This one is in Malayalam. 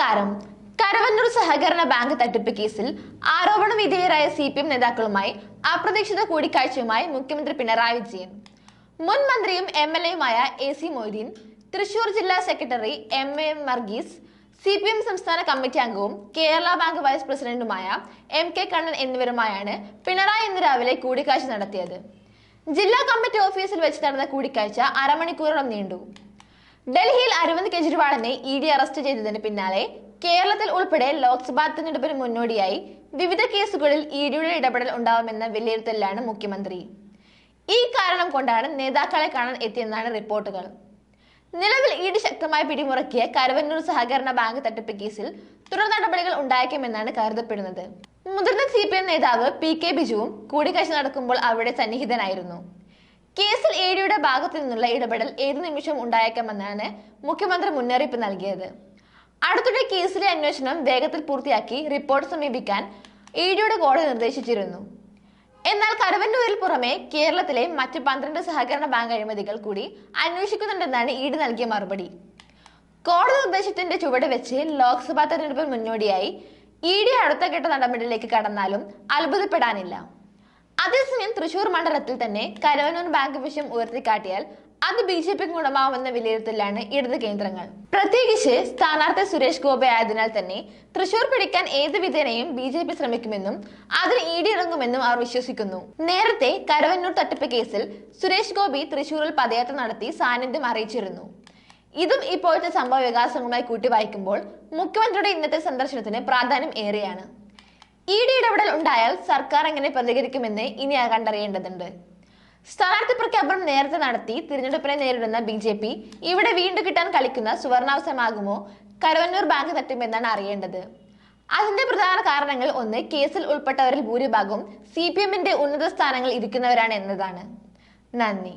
നമസ്കാരം. കരവന്നൂർ സഹകരണ ബാങ്ക് തട്ടിപ്പ് കേസിൽ ആരോപണ വിധേയരായ സി പി എം നേതാക്കളുമായി അപ്രതീക്ഷിത കൂടിക്കാഴ്ചയുമായി മുഖ്യമന്ത്രി പിണറായി വിജയൻ. മുൻ മന്ത്രിയും എം എൽ എയുമായ എ സി മൊയ്തീൻ തൃശൂർ ജില്ലാ secretary M A Varghese C P M സംസ്ഥാന കമ്മിറ്റി അംഗവും കേരള ബാങ്ക് വൈസ് പ്രസിഡന്റുമായ എം കെ കണ്ണൻ എന്നിവരുമായാണ് പിണറായി ഇന്ന് രാവിലെ കൂടിക്കാഴ്ച നടത്തിയത്. ജില്ലാ കമ്മിറ്റി ഓഫീസിൽ വെച്ച് നടന്ന കൂടിക്കാഴ്ച അരമണിക്കൂറോളം നീണ്ടു. ഡൽഹിയിൽ അരവിന്ദ് കെജ്രിവാളിനെ ഇ ഡി അറസ്റ്റ് ചെയ്തതിന് പിന്നാലെ കേരളത്തിൽ ഉൾപ്പെടെ ലോക്സഭാ തെരഞ്ഞെടുപ്പിന് മുന്നോടിയായി വിവിധ കേസുകളിൽ ഇ ഡിയുടെ ഇടപെടൽ ഉണ്ടാവുമെന്ന വിലയിരുത്തലിലാണ് മുഖ്യമന്ത്രി. ഈ കാരണം കൊണ്ടാണ് നേതാക്കളെ കാണാൻ എത്തിയെന്നാണ് റിപ്പോർട്ടുകൾ. നിലവിൽ ഇ ഡി ശക്തമായി പിടിമുറക്കിയ കരവന്നൂർ സഹകരണ ബാങ്ക് തട്ടിപ്പ് കേസിൽ തുടർ നടപടികൾ ഉണ്ടായേക്കുമെന്നാണ് കരുതപ്പെടുന്നത്. മുതിർന്ന സി പി എം നേതാവ് പി കെ ബിജുവും കൂടിക്കാഴ്ച നടക്കുമ്പോൾ അവിടെ സന്നിഹിതനായിരുന്നു. കേസിൽ എ ഡിയുടെ ഭാഗത്തു നിന്നുള്ള ഇടപെടൽ ഏതു നിമിഷം ഉണ്ടായേക്കാമെന്നാണ് മുഖ്യമന്ത്രി മുന്നറിയിപ്പ് നൽകിയത്. അടുത്തിടെ കേസിലെ അന്വേഷണം വേഗത്തിൽ പൂർത്തിയാക്കി റിപ്പോർട്ട് സമീപിക്കാൻ ഇ ഡിയുടെ കോടതി നിർദ്ദേശിച്ചിരുന്നു. എന്നാൽ കരുവന്നൂരിൽ പുറമെ കേരളത്തിലെ മറ്റ് പന്ത്രണ്ട് സഹകരണ ബാങ്ക് അഴിമതികൾ കൂടി അന്വേഷിക്കുന്നുണ്ടെന്നാണ് ഇ ഡി നൽകിയ മറുപടി. കോടതി നിർദ്ദേശത്തിന്റെ ചുവട് വെച്ച് ലോക്സഭാ തെരഞ്ഞെടുപ്പിന് മുന്നോടിയായി ഇ ഡി അടുത്ത ഘട്ട നടപടിയിലേക്ക് കടന്നാലും അത്ഭുതപ്പെടാനില്ല. അതേസമയം തൃശൂർ മണ്ഡലത്തിൽ തന്നെ കരോനൂർ ബാങ്ക് വിഷയം ഉയർത്തിക്കാട്ടിയാൽ അത് ബി ജെ പിക്ക് ഗുണമാവുമെന്ന വിലയിരുത്തലാണ് ഇടത് കേന്ദ്രങ്ങൾ. പ്രത്യേകിച്ച് സ്ഥാനാർത്ഥി സുരേഷ് ഗോപി ആയതിനാൽ തന്നെ തൃശൂർ പിടിക്കാൻ ഏത് വിധേനയും ബി ജെ പി ശ്രമിക്കുമെന്നും ഡി ഇറങ്ങുമെന്നും അവർ വിശ്വസിക്കുന്നു. നേരത്തെ കരവന്നൂർ തട്ടിപ്പ് കേസിൽ സുരേഷ് ഗോപി തൃശൂരിൽ പദയാത്ര നടത്തി സാന്നിധ്യം അറിയിച്ചിരുന്നു. ഇതും ഇപ്പോഴത്തെ സംഭവ വികാസങ്ങളുമായി കൂട്ടി വായിക്കുമ്പോൾ മുഖ്യമന്ത്രിയുടെ ഇന്നത്തെ സന്ദർശനത്തിന് പ്രാധാന്യം ഏറെയാണ്. ഇ ഡി ഇടപെടൽ ഉണ്ടായാൽ സർക്കാർ എങ്ങനെ പ്രതികരിക്കുമെന്ന് ഇനി കണ്ടറിയേണ്ടതുണ്ട്. സ്ഥാനാർത്ഥി പ്രഖ്യാപനം നേരത്തെ നടത്തി തിരഞ്ഞെടുപ്പിനെ നേരിടുന്ന ബി ജെ പി ഇവിടെ വീണ്ടും കിട്ടാൻ കളിക്കുന്ന സുവർണാവസരമാകുമോ? കരുവന്നൂർ ബാങ്ക് തട്ടിമെന്നാണ് അറിയേണ്ടത്. അതിന്റെ പ്രധാന കാരണങ്ങൾ ഒന്ന് കേസിൽ ഉൾപ്പെട്ടവരിൽ ഭൂരിഭാഗവും സി പി എമ്മിന്റെ ഉന്നത സ്ഥാനങ്ങൾ ഇരിക്കുന്നവരാണ് എന്നതാണ്. നന്ദി.